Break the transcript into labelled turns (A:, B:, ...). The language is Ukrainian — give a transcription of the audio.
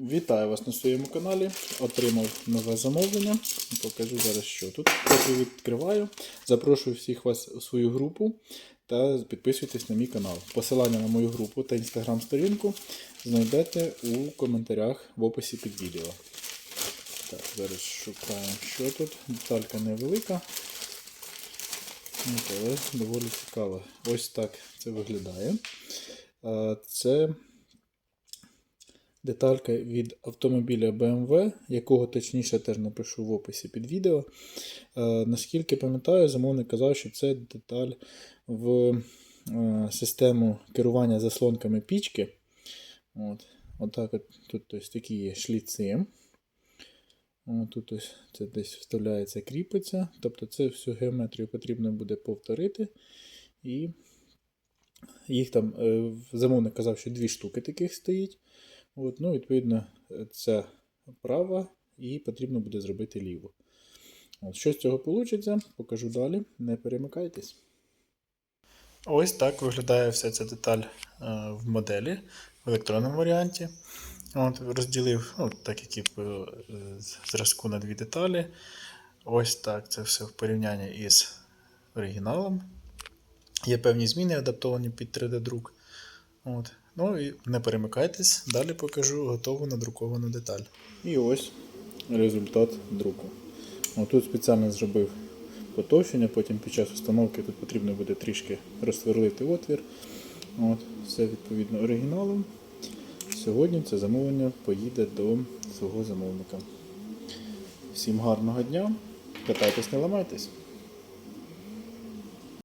A: Вітаю вас на своєму каналі. Отримав нове замовлення. Покажу зараз, що тут. Поки відкриваю. Запрошую всіх вас у свою групу та підписуйтесь на мій канал. Посилання на мою групу та інстаграм-сторінку знайдете у коментарях в описі під відео. Так, зараз шукаємо, що тут. Деталька невелика. Але доволі цікава. Ось так це виглядає. Це деталька від автомобіля BMW, якого точніше теж напишу в описі під відео. Е, Наскільки пам'ятаю, замовник казав, що це деталь в е, систему керування заслонками пічки. От. Отак от, тут ось такі є шліци. От Тут ось це десь вставляється, кріпиться. Тобто це всю геометрію потрібно буде повторити. І їх там е, замовник казав, що дві штуки таких стоїть. От, ну, Відповідно, це права і потрібно буде зробити ліву. От, Що з цього вийде, покажу далі. Не перемикайтесь. Ось так виглядає вся ця деталь е, в моделі в електронному варіанті. От, Розділив, ну, так як і по е, зразку на дві деталі. Ось так це все в порівнянні із оригіналом. Є певні зміни, адаптовані під 3D-друк. От. Ну і не перемикайтесь, далі покажу готову надруковану деталь. І ось результат друку. От тут спеціально зробив потовщення, потім під час установки тут потрібно буде трішки розсверлити отвір. От, Все відповідно оригіналом. Сьогодні це замовлення поїде до свого замовника. Всім гарного дня, катайтесь, не ламайтесь.